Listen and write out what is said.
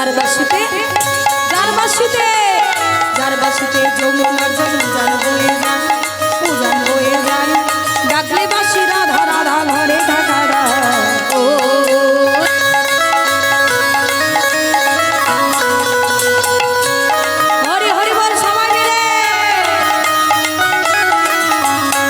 যার বাসুতে যার বাসুতে যার বাসুতে যমুনার